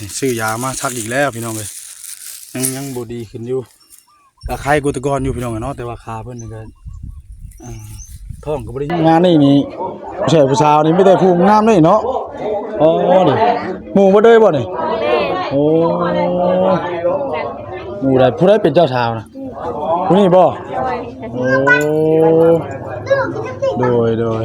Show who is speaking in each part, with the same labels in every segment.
Speaker 1: นี่ซื้อยามาชักอีกแล้วพี่น้องเลยยังยังบดีขึ้นอยู่ก็คล้ายกุตกรอยู่พี่น้องเนาะแต่ว่าขาเพิ่นนี่ก็อ่าท้องก็บ่ได้งานนี่นี่ผู้ชายผู้สาวนี่ไม่ได้ผู้งามเลยเนาะอ๋อนี่หมู่บ่เด้บ่นี่โอ้หมู่ใดผู้ใดเป็นเจ้าสาวนะผู้นี้บ่โอ้โดยโดย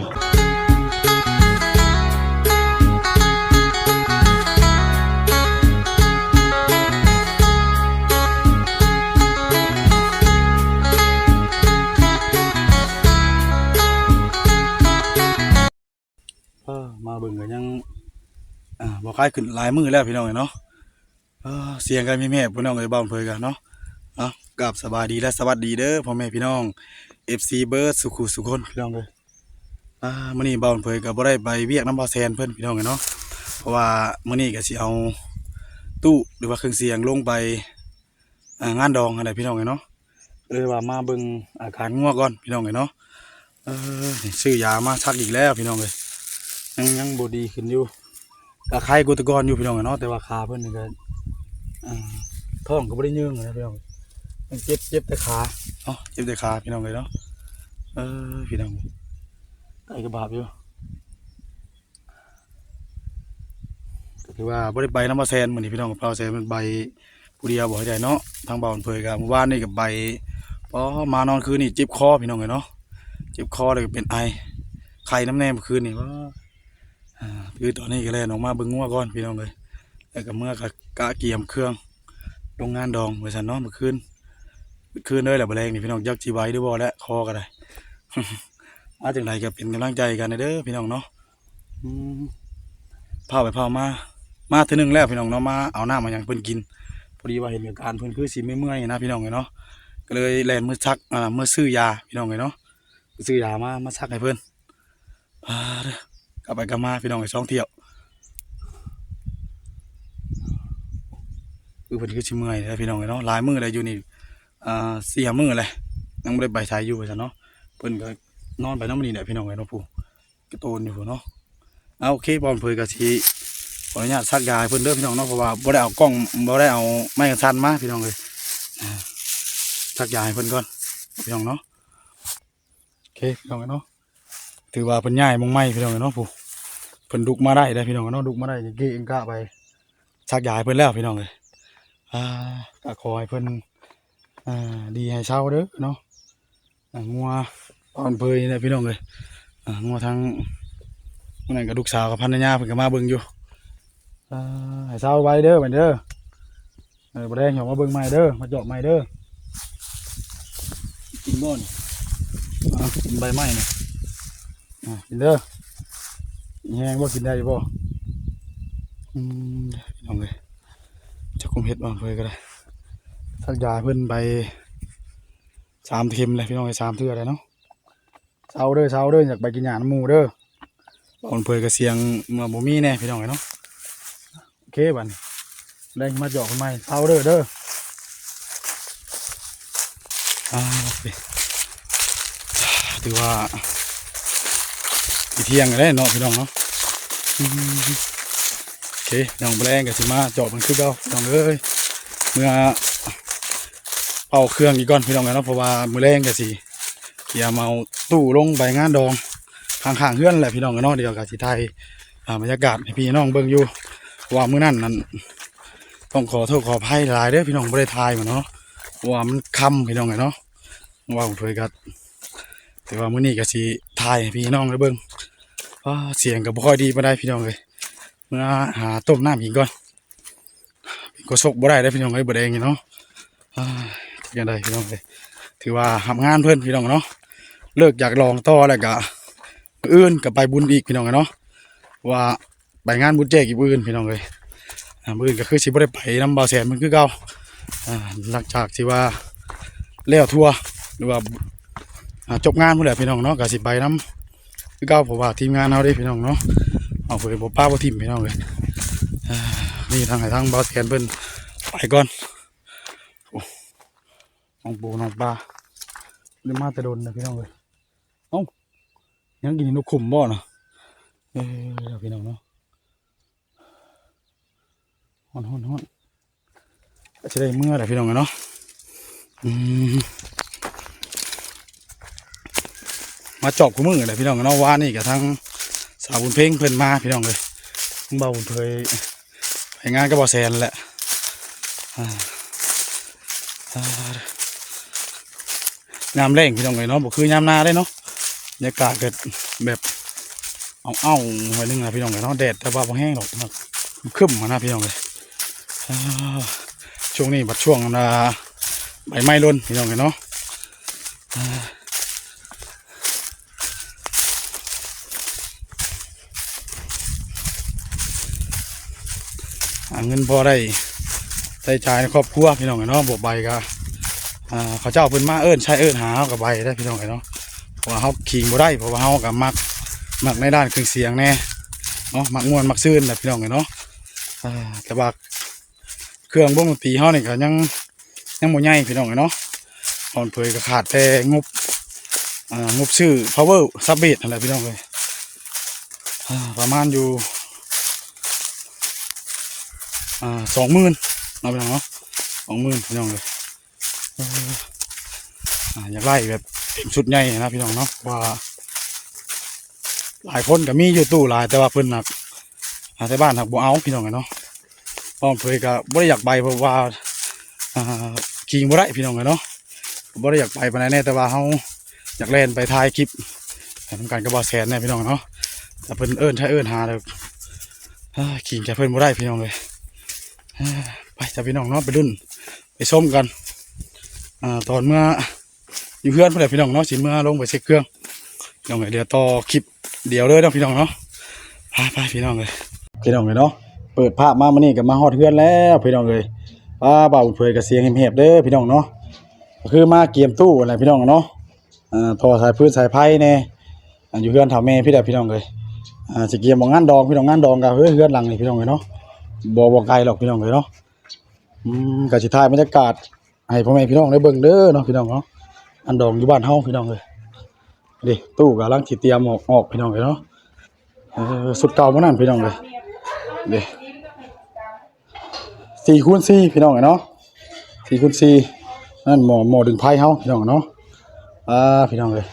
Speaker 1: อ่าบ่คล้ายขึ้นหลายมือแล้วพี่น้องเอ้ยเนาะเสียงกันแม่ๆพี่น้องเอ้ยบ้านเพิ่นกันเนาะเอ้ากับสบายดีและสวัสดีเด้อพ่อแม่พี่น้อง FC เบิร์ดสุขุสุคนพี่น้องเอ้ยอ่ามื้อนี้บ้านเพิ่นก็บ่ได้ไปเวียกน้ำบ่อแซนเพิ่อนพี่น้องเอ้ยเนาะเพราะว่ามื้อนี้ก็สิเอาตู้หรือว่าเครื่องเสียงลงไปงานดองอะไรพี่น้องเอ้ยเนาะเลยว่ามาเบิ่งอาการงัวก่อนพี่น้องเอ้ยเนาะเออซื้อยามาชักอีกแล้วพี่น้องเอ้ยยังยังบดีขึ้นอยู่ ก็คล้ายกุตกรอยู่พี่น้องอเนาะแต่ว่าขาเพิ่นนี่ก็อ่าท้องก็บ่ได้ยืงนะพี่น้องมันเจ็บเจ็บแต่ขาเนาะเจ็บแต่ขาพี่น้องเลยเนาะเออพี่น้องไอ้กระบาบอยู่ก็ถือว่าบ่ได้ใบน้ำมาแซนเหมือนี้พี่น้องกับเปล่าแซนมันใบผู้เดียวบ่ให้ได้เนาะทางบ่าวเผยกับเมื่อวานนี่กับใบพอมานอนคืนนี่เจ็บคอพี่น้องเลยเนาะเจ็บคอเลยก็เป็นไอไข้น้ำแน่เมื่อคืนนี่ว่า คือตอนนี้ก็เลยออกมาเบิ่งงัวก่อนพี่น้องเลยแล้วก็เมื่อกะกะเกียมเครื่องโรงงานดองไว้ซั่นเนาะเมื่อคืนเมื่อคืนเลยแหละบ่แรงนี่พี่น้องยักสิไว้หรือบ่และคอก็ได้มาจังไดก็เป็นกำลังใจกันเด้อพี่น้องเนาะพาไปพามา มาทื่อนึงแล้วพี่น้องเนาะมาเอาหน้ามาหยังเพิ่นกินพอดีว่าเห็นอาการเพิ่นคือสิไม่เมื่อยนะพี่น้องเนาะก็เลยแล่นมือชักอ่ามือซื้อยาพี่น้องเนาะซื้อยามามาชักให้เพิ่นอ่าเด้อ กลับไปกลับมาพี่น้องไอ้สองเที่ยวคือเพิ่นคือชิเมื่อยแล้วพี่น้องไอ้เนาะลายมือเลยอยู่นี่อ่าสี่ห้ามือเลยยังไม่ได้ใบชายอยู่ไปซะเนาะเพิ่นก็นอนไปน้ำมันนี่แหละพี่น้องไอ้เนาะผู้กระโตนอยู่เนาะเอาโอเคบอลเผยกะทีขออนุญาตซักยาให้เพิ่นเด้อพี่น้องเนาะเพราะว่าบ่ได้เอากล้องบ่ได้เอาไม้กันสั้นมาพี่น้องเลยซักยาให้เพิ่นก่อนพี่น้องเนาะโอเคพี่น้องไอ้เนาะ ถือว่าเพิ่นย้ายมงไม้พี่น้องเนาะผู้เพิ่นดุกมาได้ได้พี่น้องเนาะดุกมาได้นี่เกเองกะไปชักยาให้เพิ่นแล้วพี่น้องเลยอ่าก็ขอให้เพิ่นอ่าดีให้เช้าเด้อเนาะงัวตอนเพยนี่แหละพี่น้องเลยงัวทั้งมื้อนั้นก็ลูกสาวกับภรรยาเพิ่นก็มาเบิ่งอยู่อ่าให้เช้าไว้เด้อบัดเด้อเออบ่ได้หยอกมาเบิ่งใหม่เด้อมาเจาะใหม่เด้อกินบ่นอ่ากินใบไม้เนี่ อะกินเด้อแห้งว่ากินได้อยู่บ่อืมพี่น้องเลยจะคุมเห็ดบ้างเพื่อก็ได้สักยาเพิ่อนไปสามเข็มเลยพี่น้องเลยสามเทื่อเลยเนาะเช้าเด้อเช้าเด้ออยากไปกินหยาน้ำมูเด้อตอนเพื่อก็เสียงเมื่อบ่มีแน่พี่น้องเลยเนาะโอเคบันได้มาเจาะคนใหม่เช้าเด้อเด้ออ่าโอเคถือว่า อีเที่ยงก็ได้เนาะพี่น้องเนาะโอเคน้องแปลงกับสิมาจอบมันคือเก่าน้องเอ้ยเมื่อเอาเครื่องอีกก่อนพี่น้องกันเนาะเพราะว่ามือแรงกับสิอย่ามาเอาตู้ลงใบงานดองข้างๆเฮือนแหละพี่น้องกันเนาะเดี๋ยวกับสิไทยอ่าบรรยากาศให้พี่น้องเบิ่งอยู่ว่ามื้อนั้นนั้นต้องขอโทษขออภัยหลายเด้อพี่น้องบ่ได้ทายมันเนาะว่ามันค่ำพี่น้องกันเนาะว่าผมเคยกัด แต่ว่ามื้อนี้ก็สิถ่ายให้พี่น้องได้เบิ่งว่าเสียงก็บ่ค่อยดีปานใดพี่น้องเอ้ยเมื่อหาต้มน้ำกินก่อนก็ซกบ่ได้เด้พี่น้องเอ้ยบ่แดงนี่เนาะอ่าจังไดพี่น้องเอ้ยถือว่าทำงานเพิ่อนพี่น้องเนาะเลิกอยากลองต่อแล้วก็อื่นก็ไปบุญอีกพี่น้องเนาะว่าไปงานบุญแจกอีกอื่นพี่น้องเอ้ยอ่ามื้ออื่นก็คือสิบ่ได้ไปน้ำบาแสนมันคือเก่าอ่าหลังจากที่ว่าแล้วทัวหรือว่า จบงานหมดแล้วพี่น้องเนาะกสิไปน้ำคือเก่าเพราะว่าทีมงานเอาเด้พี่น้องเนาะเอาเผยบ่ป้าบ่ทีมพี่น้องเลยนี่ทางไหนทางบาวแทนเพิ่นไปก่อนโอ้น้องปูน้องปลาเรื่องมาแต่โดนนะพี่น้องเลยเอ้ายังกินนกขุมบ่เนาะเออเดี๋ยวพี่น้องเนาะฮอนฮอนฮอนจะได้เมื่อไหร่พี่น้องเนาะอืม มาจอบกูมือเลยพี่น้องเนาะว่านี่กับทั้งสาวบุญเพ่งเพิ่นมาพี่น้องเลยทั้งเบาบุญเพยไปงานก็บ่แซนแหละยามแรงพี่น้องเลยเนาะบ่คือยามนาได้เนาะบรรยากาศเกิดแบบเอาเอ้าไว้นึงนะพี่น้องเลยเนาะแดดแต่ว่าบ่แห้งหรอกนาะครึ้มมานะพี่น้องเลยช่วงนี้บัดช่วงนะใบไม้ร่นพี่น้องเลยเนาะอ่าหา เงินพอได้ใช้จ่ายในครอบครัวพี่น้องเลยเนาะบวกใบก็อ่าเขาเจ้าเพิ่นมาเอิ้นใช้เอิ้นหาเอากับใบได้พี่น้องเลยเนาะเพราะว่าเขาขิงบ่ได้เพราะว่าเขากับมักมักในด้านเครื่องเสียงแน่เนาะมักม่วนมักซื่นแหละพี่น้องเลยเนาะอ่าแต่ว่าเครื่องวงตีเขานี่ก็ยังยังบ่ใหญ่พี่น้องเลยเนาะตอนเผยก็ขาดแต่งบงบชื่อ power sub bass นั่นแหละพี่น้องเลยประมาณอยู่ อ่าสองหมื่นเอาไปน้องเนาะสองหมื่นพี่น้องเลยอ่าอยากไล่แบบเต็มชุดใหญ่นะพี่น้องเนาะว่า หลายคนก็มีอยู่ตู้หลายแต่ว่าเพิ่นหนักอาแต่บ้านหักบ่เอาพี่น้องกันเนาะป้อมเผยก็บ่ได้อยากไปเพราะว่าอ่าขี่บ่ได้พี่น้องกันเนาะบ่ได้อยากไปปานใดแน่แต่ว่าเฮาอยากเล่นไปถ่ายคลิปให้ทำการกระบอกแสนแน่พี่น้องเนาะแต่เพิ่นเอิ้นใช้เอิ้นหาเลยขี่แค่เพิ่นบ่ได้พี่น้องเลย ไปจ้าพี่น้องเนาะไปรุ่น ไปชมกันอ่าตอนเมื่ออยู่เพื่อนเพื่อนพี่น้องเนาะสิเมื่อลงไปเช็คเครื่องน้องเลยเดี๋ยวต่อคลิปเดี๋ยวเลยเนาะพี่น้องเนาะไปไปพี่น้องเลยพี่น้องเลยเนาะเปิดภาพมามานี่กับมาฮอดเพื่อนแล้วพี่น้องเลยป้าเบาเผยกับเสียงเห็บๆเด้อพี่น้องเนาะคือมาเกียมตู้อะไรพี่น้องเนาะอ่าทอสายพื้นสายไพ่แน่อ่าอยู่เพื่อนถวแม่พี่เด้อพี่น้องเลยอ่าสิเกียมบอกงานดองพี่น้องงานดองกับเฮ้ยเพื่อนหลังนี่พี่น้องเลยเนาะ บ่บ่ไกลหรอกพี่น้องเลยเนาะอืมกสิถ่ายบรรยากาศให้พ่อแม่พี่น้องได้เบิ่งเด้อเนาะพี่น้องเนาะอันดองอยู่บ้านเฮาพี่น้องเลยดิตู้กำลังสิเตรียมออกออกพี่น้องเลยเนาะเออสุดเก่ามานั่นพี่น้องเลยดิสี่คูณสี่พี่น้องเลยเนาะสี่คูณสี่นั่นหมอหมอดึงไพ่เฮาพี่น้องเนาะอ่าพี่น้องเลย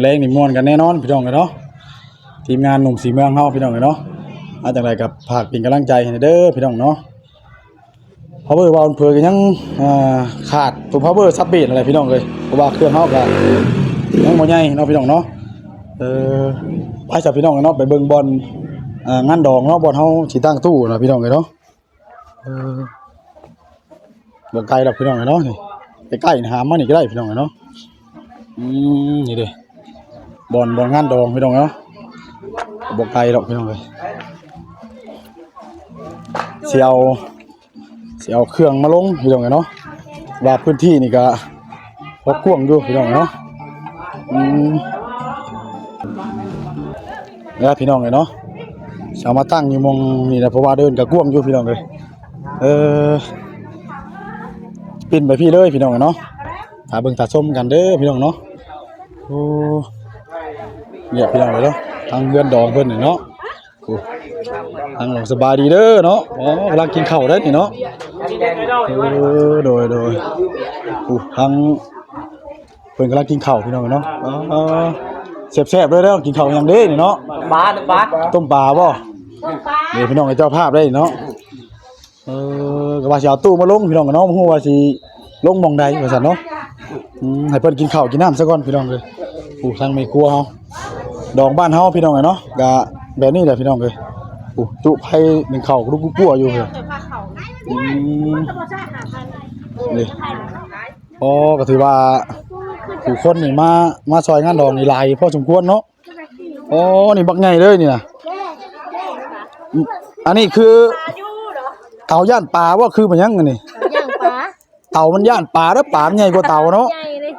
Speaker 1: แรงนี่ม่วนกันแน่นอนพี่น้องเลยเนาะทีมงานหนุ่มสีเมืองเฮาพี่น้องเลยเนาะ อาจากไรกับผากเป็นกำลังใจให้เด้อพี่น้องเนาะพาวเวอร์วาลเพื่อก็ยังขาดตัวพาวเวอร์ซับเบดอะไรพี่น้องเลยเพราะว่าเครื่องเฮาก็ยังบ่ใหญ่เนาะพี่น้องเนาะเออไปจากพี่น้องเนาะไปเบิ่งบอลงานดองเนาะบอลเฮาสิตั้งตู้นะพี่น้องเลยเนาะเออบ่ไกลดอกพี่น้องเลยเนาะนี่ใกล้ๆนะหามานี่ก็ได้พี่น้องเลยเนาะอืมนี่เด้บอลบอลงานดองพี่น้องเนาะบ่ไกลดอกพี่น้องเลย เสียเอาเสียเอาเครื่องมาลงพี่น้องไงเนาะว่าพื้นที่นี่ก็พอกว้างอยู่พี่น้องเนาะอืมแล้วพี่น้องไงเนาะสามาตั้งอยู่มองนี่นะเพราะว่าเดินกับกว้างอยู่พี่น้องเลยเออปินไปพี่เลยพี่น้องไงเนาะหาเบิ่งตาส้มกันเด้อพี่น้องเนาะโอ้เนี่ยพี่น้องเลยเนาะทางเงินดองเพิ่นนี่เนาะ ทางหลงสบายดีเด้อเนาะอ๋อกำลังกินข้าวได้อนี่เนาะเออโดยโดยอู้ทางเพิ่นกำลังกินข้าวพี่น้องเนาะอ๋อแซ่บๆเลยเด้อกินข้าวอย่างเด้นี่เนาะ
Speaker 2: บาสบาส
Speaker 1: ต้มปลาบ่เดี๋ยวพี่น้องให้เจ้าภาพได้เนาะเออก็ว่าสิเอาตู้มาลงพี่น้องเนาะบ่ฮู้ว่าสิลงหม่องใดว่าซั่นเนาะอืมให้เพิ่นกินข้าวกินน้ำซะก่อนพี่น้องเอ้ยอู้ทางแม่ครัวเฮาดองบ้านเฮาพี่น้องเอ้ยเนาะก็แบบนี้แหละพี่น้องเอ้ย อู้จุไผหนึ่งข้าวกรุกกลัวอยู่เด้ออืมนี่อ๋อก็ถือว่าผู้คนนี่มามาซอยงานดองนี่หลายพอสมควรเนาะอ๋อนี่บักใหญ่เลยนี่น่ะอืมอันนี้คือเต่าย่านปลาว่าคือมันยังอันนี่
Speaker 3: ย่างปลา
Speaker 1: เต่ามันย่านปลาแล้วปลามันใหญ่กว่าเต่าเนาะ
Speaker 3: ใหญ่เลย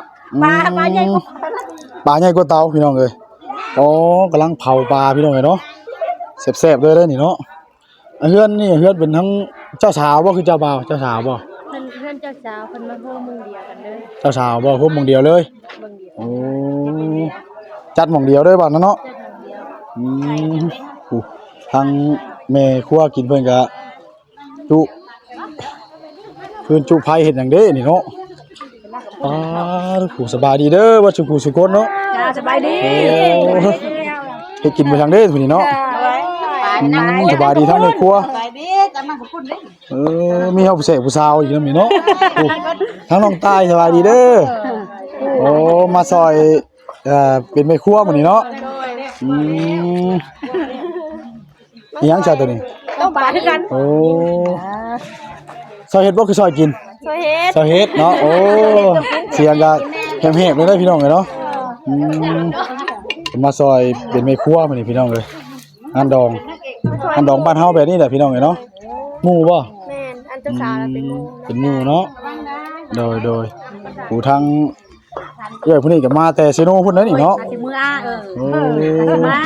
Speaker 3: ปลาปลาใหญ่กว่าปลา
Speaker 1: ปลาใหญ่กว่าเต่าพี่น้องเอ้ยอ๋อกำลังเผาปลาพี่น้องเอ้ยเนาะ แซ่บๆเลยเด้อนี่เนาะอะเฮือนนี่เฮือนเป็นทั้งเจ้าสาวบ่คือเจ้าบ่าวเจ้าสาวบ่
Speaker 3: เพิ่นเพื่อนเจ้าสาวเพิ่นมาโฮมมึงเดียวกันเด้อ
Speaker 1: เจ้าสาวบ่พวกมองเดียวเลย
Speaker 3: เบิ่งเดียว
Speaker 1: โอ้จัดหมองเดียวเลยบัดนั้นเนาะ
Speaker 3: เจ้าทางเดียว
Speaker 1: อืมอู้ทางแม่ครัวกินเพิ่นก็จุเพิ่นจุไผเฮ็ดหยังเด้นี่เนาะอ่าผู้สบายดีเด้อว่าสุขุสุคนเนาะ
Speaker 3: จ้าสบายดี
Speaker 1: โอ้เฮ็ดกินไปทางเด้ผู้นี้เนาะอืม สบายดีทั้งในครัว
Speaker 2: ไปดิจำมากับคุณดิ
Speaker 1: เออมีเฮาผู้เสกผู้สาวอีกนำนี่เนาะโอ้ทั้งน้องตายสบายดีเด้อโอ้มาซอยเอ่อเป็นแม่ครัวมื้อนี้เนาะอืมอิหยังจ้าตัวนี้
Speaker 3: ต้องปลาคือกัน
Speaker 1: โอ้ซอยเฮ็ดบ่คือซอยกิน
Speaker 3: ช่วยเฮ็ด
Speaker 1: ซอยเฮ็ดเนาะโอ้เสียงก็แหบๆเลยเด้อพี่น้องเอ้ยเนาะอืมมาซอยเป็นแม่ครัวมื้อนี้พี่น้องเอ้ยอันดอง อันดองบ้านเฮาแบบนี้แหละพี่น้องเอ้ยเนาะหมู่บ่
Speaker 3: แม่นอันเจ้าสาวน่ะเป็นงู
Speaker 1: เป็นหมู่เนาะโดยโดยผู้ทางเอ้ยผู้นี้ก็มาแต่เซโนพุ่นเด้อนี่เนาะ
Speaker 3: อาสิมืออาเออ
Speaker 1: โอ้
Speaker 3: มา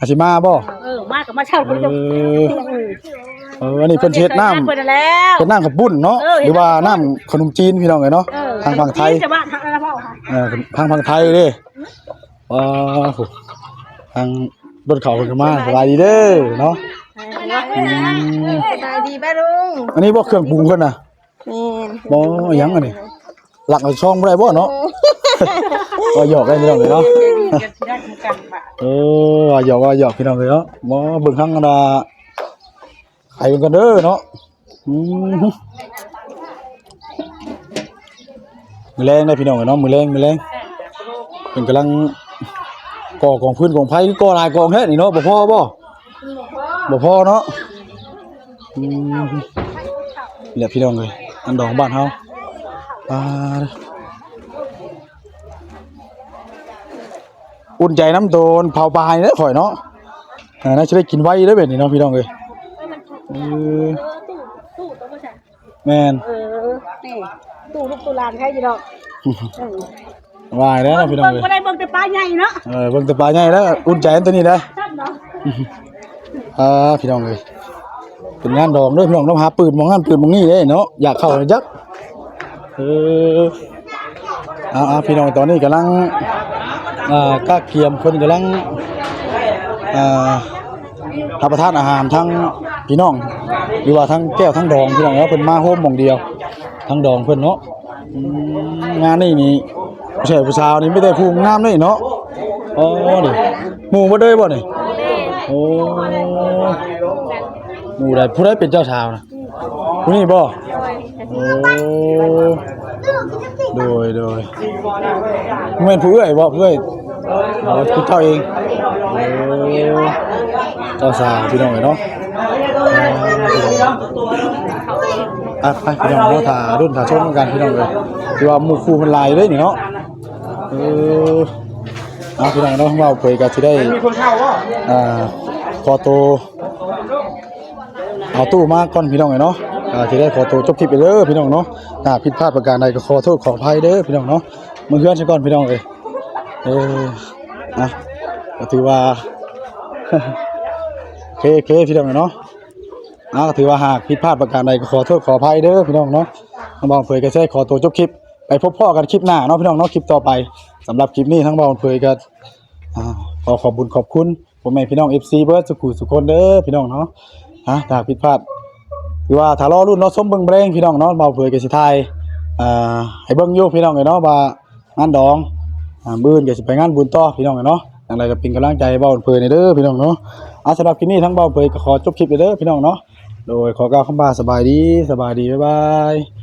Speaker 1: อาสิมาบ่
Speaker 3: เออมากับมาเช่า
Speaker 1: เอ
Speaker 3: คนจะ
Speaker 1: อเอออันนี้เพิ่นสิเฮ็ดน้ำ
Speaker 3: เพิ่นนั่นแล้ว
Speaker 1: เป็นน้ำข้าวปุ้นเนาะ
Speaker 3: เออ
Speaker 1: หรือว่าน้ำขนมจีนพี่น้องเอ้ยเนาะทางฝั่งไทย
Speaker 3: จะบ้านทางอะไรพ่อค่ะ
Speaker 1: เออทางฝั่งไทยเด้ว้าวทางรถเขาเพิ่นก็มาสบายดีเด้อเนาะ อืม
Speaker 2: สบายดีป้าลุง
Speaker 1: อันนี้บ่เครื่องปรุงเพิ่นน่ะ
Speaker 2: นี่
Speaker 1: บ่หยังอันนี้หลักเอาช่องบ่ได้บ่เนาะว่าหยอกได้พี่น้องเลยเนาะเออว่าหยอกว่าหยอกพี่น้องเลยเนาะบ่เบิ่งทางอันน่ะไข่เบิ่งกันเด้อเนาะอืมมื้อแรงได้พี่น้องเลยเนาะมื้อแรงมื้อแรงเพิ่นกำลังก่อกองพื้นกองไผคือก่อหลายกองแท้นี่เนาะบ่พอบ่ บ่พอเนาะอืมนี่แหละพี่น้องเลยอันดองบ้านเฮาอ่าอุ่นใจน้ำโดนเผาปลายเด้อข่อยเนาะน่าจะได้กินไว้เด้อเบ็ดนี่เนาะพี่น้องเลยเออ
Speaker 3: ตู้ตู้ตู้ใช่
Speaker 1: แม่น
Speaker 3: เออนี่ตู้ลูกตู้หลานใครอยู่ดอกเออ
Speaker 1: วายแล้วนะพี่น้อง
Speaker 3: เบิ่ง
Speaker 1: เลย
Speaker 3: บ่ได้เบิ่งแต่ปลาใหญ่เนาะ
Speaker 1: เออเบิ่งแต่ปลาใหญ่แล้วอุ่นใจอันตัวนี้เด้อ
Speaker 3: ครับเนาะ
Speaker 1: อ่าพี่น้องเลยเป็นงานดองด้วยพี่น้องต้องหาปืนมองงานปืนมองนี่เด้เนาะอยากเข้าเลยจักเอออ่าพี่น้องตอนนี้กำลังอ่ากาเกียมคนกำลังอ่ารับประทานอาหารทั้งพี่น้องหรือว่าทั้งแก้วทั้งดองพี่น้องเนาะเพิ่นมาโฮมมองเดียวทั้งดองเพิ่นเนาะงานนี่นี่ผู้ชายผู้สาวนี่ไม่ได้พูงามเลยเนาะอ๋อนี่หมู่บ่เด้ยบ่นี่ โอ้หมู่ใดผู้ใดเป็นเจ้าชาวนะผู้นี้บ่โอ้โดยโดยเมื่อนผู้เอื้อยบ่ผู้เอื้อยเอาคุณเจ้าเองโอ้เจ้าสาวพี่น้องเนาะอ่าไปพี่น้องเนาถ่ารุ่นถ่าชมกันพี่น้องเลยคือว่าหมู่คู่มันลายเลยนี่เนาะเออ เอาพี่น้องเนาะเว้าเผยกันสิได้อ่าขอตัวเอาตู้มาก่อนพี่น้องเนาะที่ได้ขอตัวจบคลิปไปเด้อพี่น้องเนาะถ้าผิดพลาดประการใดก็ขอโทษขออภัยเด้อพี่น้องเนาะมึงเพื่อนซะก่อนพี่น้องเอ้ยเออนะก็ถือว่าโอเคโอเคพี่น้องเนาะอ่าก็ถือว่าหากผิดพลาดประการใดก็ขอโทษขออภัยเด้อพี่น้องเนาะทั้งบางเผยก็ใช้ขอตัวจบคลิปไปพบพ่อกันคลิปหน้าเนาะพี่น้องเนาะคลิปต่อไป สำหรับคลิปนี้ทั้งเบาเผยก็อ่าขอขอบคุญขอบคุณผมแม่พี่น้อง FC เบิร์ดสุขุสุคนเด้อพี่น้องเนาะฮะถ้าผิดพลาดคือว่าถ้ารอรุ่นเนาะส้มเบิ่งเบรงพี่น้องเนาะเบาเผยกสิทายอ่าให้เบิ่งอยู่พี่น้องเอ้ยเนาะว่างานดองอ่ามื้นก็สิไปงานบุญต่อพี่น้องเอ้ยเนาะอย่างไรก็เป็นกำลังใจเบาเผยในเด้อพี่น้องเนาะอะสำหรับคลิปนี้ทั้งเบาเผยก็ขอจบคลิปไปเด้อพี่น้องเนาะโดยขอกล่าวคำว่าสบายดีสบายดีบ๊ายบาย